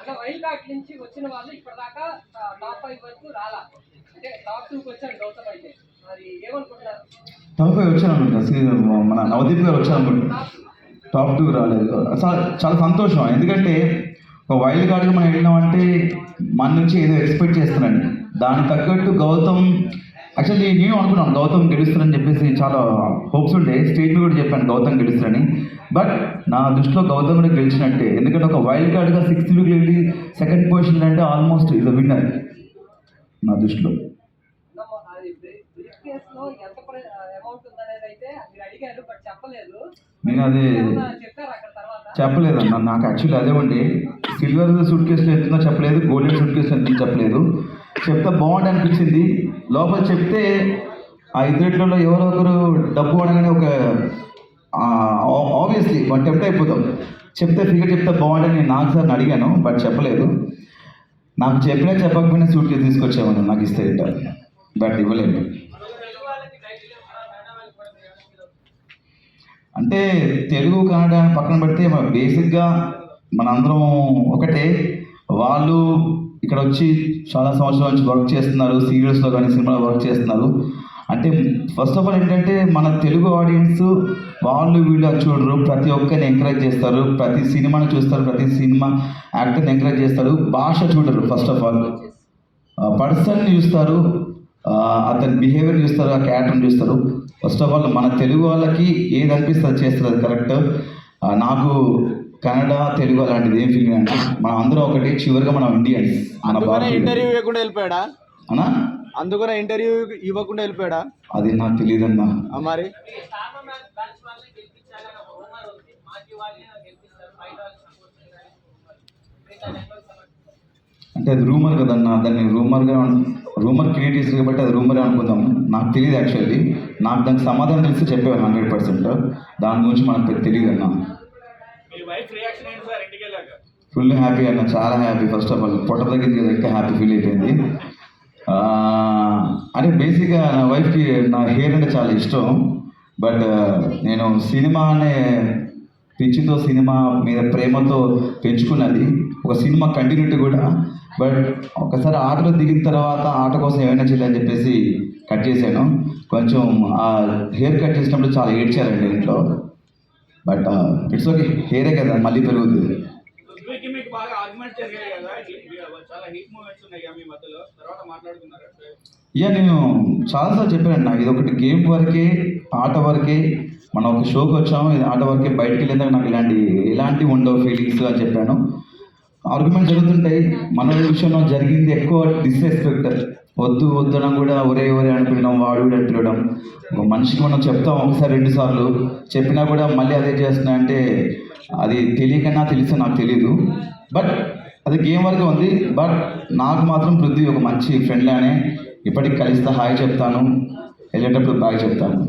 అలా wild card నుంచి వచ్చిన వాళ్ళు ఇప్పటిదాకా టాప్ ఫైవ్ వరకు రాలా. అంటే టాప్ టూకి వచ్చారు గౌతమ్ అయితే. మరి ఏమనుకుంటున్నారు? టాప్ ఫైవ్ వచ్చాను మన నవదీప్ గారు వచ్చాను అనుకుంటా టాప్ టూ రాలేదు. చాలా సంతోషం. ఎందుకంటే ఒక వైల్డ్ కార్డ్గా మనం వెళ్ళినామంటే మన నుంచి ఏదో ఎక్స్పెక్ట్ చేస్తున్నాను దానికి తగ్గట్టు గౌతమ్ యాక్చువల్లీ నేను అనుకున్నాను గౌతమ్ గెలుస్తారని చెప్పేసి చాలా హోప్స్ ఉండే. స్టేట్ కూడా చెప్పాను గౌతమ్ గెలుస్తారని. బట్ నా దృష్టిలో గౌతమ్ కూడా గెలిచినట్టే. ఎందుకంటే ఒక వైల్డ్ కార్డ్గా సిక్స్త్ వీక్ వెళ్ళి సెకండ్ పొజిషన్ అంటే ఆల్మోస్ట్ ఇది విన్నర్ నా దృష్టిలో. చెప్పలేదు. నేను అది తర్వాత? చెప్పలేదన్న నాకు యాక్చువల్లీ అదే ఉండి. సిల్వర్ సూట్ కేసులో ఎంతుందో చెప్పలేదు గోల్డెన్ సూట్ కేసులో ఎంతో చెప్పలేదు. చెప్తే బాగుంది అనిపించింది. లోపల చెప్తే ఆ ఇద్దరిలో ఎవరో ఒకరు డబ్బు అనగానే ఒక ఆబ్వియస్లీ మనం టెంప్ట్ అయిపోతాం చెప్తే ఫిగర్ చెప్తే బాగుంటుంది నేను నాకు సార్ అడిగాను బట్ చెప్పలేదు. నాకు చెప్పినా చెప్పకపోయినా సూట్ కేసు తీసుకొచ్చామని నాకు ఇస్తే ఇట్ట బట్ ఇవ్వలేదు. అంటే తెలుగు కన్నడ పక్కన పెడితే మన బేసిక్గా మనందరం ఒకటే. వాళ్ళు ఇక్కడ వచ్చి చాలా సంవత్సరాల నుంచి వర్క్ చేస్తున్నారు సీరియల్స్లో కానీ సినిమాలో వర్క్ చేస్తున్నారు. అంటే ఫస్ట్ ఆఫ్ ఆల్ ఏంటంటే మన తెలుగు ఆడియన్స్ వాళ్ళు వీళ్ళు చూడరు. ప్రతి ఒక్కరిని ఎంకరేజ్ చేస్తారు. ప్రతి సినిమాని చూస్తారు. ప్రతి సినిమా యాక్టర్ని ఎంకరేజ్ చేస్తారు. భాష చూడరు ఫస్ట్ ఆఫ్ ఆల్ పర్సన్ చూస్తారు. అతని బిహేవియర్ చూస్తారు. ఆ క్యారెక్టర్ని చూస్తారు. ఫస్ట్ ఆఫ్ ఆల్ మన తెలుగు వాళ్ళకి ఏది అనిపిస్తే అది చేస్తారు. అది కరెక్ట్ నాకు కన్నడ తెలుగు అలాంటిది ఏం ఫీలింగ్ అంటే మనం అందరం ఒకటి చివరిగా మనం ఇండియన్స్ మన భారతీయులు. ఇంటర్వ్యూ వెళ్ళిపోయాడా? అనా అందుకనే ఇంటర్వ్యూ ఇవ్వకుండా వెళ్ళిపోయాడా? అది నాకు తెలియదన్నా ఆ మరి? అంటే అది రూమర్ కదన్నా దాన్ని రూమర్గా రూమర్ క్రియేట్ చేసి కాబట్టి అది రూమర్ అనుకుందాం. నాకు తెలియదు యాక్చువల్లీ నాకు దానికి సమాధానం తెలిస్తే చెప్పేవాను హండ్రెడ్ పర్సెంట్. దాని గురించి మనకు పెద్ద తెలియదు అన్న మీ వైఫ్ రియాక్షన్ ఏంటి సార్ ఇంటికి వెళ్ళాక? ఫుల్ హ్యాపీ అన్న చాలా హ్యాపీ ఫస్ట్ ఆఫ్ ఆల్ పొట్ట తగ్గింది కదా ఇంకా హ్యాపీ ఫీల్ అయిపోయింది. ఆ, అంటే బేసిక్గా నా వైఫ్కి నా హెయిర్ అంటే చాలా ఇష్టం. బట్ uh, నేను సినిమా అనే పిచ్చితో సినిమా మీద ప్రేమతో పెంచుకున్నది. ఒక సినిమా కంటిన్యూటీ కూడా. బట్ ఒకసారి ఆటలో దిగిన తర్వాత ఆట కోసం ఏమైనా చేయాలని చెప్పేసి కట్ చేశాను. కొంచెం ఆ హెయిర్ కట్ చేసినప్పుడు చాలా ఏడ్చారండి ఇంట్లో. బట్ ఇట్స్ ఓకే హెయిరే కదా మళ్ళీ పెరుగుతుంది. బాగా ఆర్గ్యుమెంట్స్ జరిగాయి కదా చాలా హీట్ మూమెంట్స్ ఉన్నాయి మీ మధ్యలో. తర్వాత మాట్లాడుకున్నారు ఇక నేను చాలాసార్లు చెప్పానన్నా ఇది ఒకటి గేమ్ వరకే ఆట వరకే మనం ఒక షోకి వచ్చాము ఇది ఆట వరకే బయటికి వెళ్ళేదాకా నాకు ఇలాంటి ఎలాంటి ఉండవు ఫీలింగ్స్ అని చెప్పాను. ఆర్గ్యుమెంట్ జరుగుతుంటాయి మన విషయంలో జరిగింది ఎక్కువ డిస్రెస్పెక్ట్ వద్దు వద్దనం కూడా ఒరే ఒరే అనుకున్నాం వాడు కూడా అంటున్నాం ఒక మనిషికి మనం చెప్తాం ఒకసారి రెండు సార్లు. చెప్పినా కూడా మళ్ళీ అదే చేస్తున్నా అంటే అది తెలియకన్నా తెలిస్తే నాకు తెలియదు బట్ అది గేమ్ వరకు ఉంది. బట్ నాకు మాత్రం పృథ్వీ ఒక మంచి ఫ్రెండ్ లానే ఇప్పటికి కలిస్తే హాయ్ చెప్తాను. వెళ్ళేటప్పుడు బాయ్ చెప్తాను.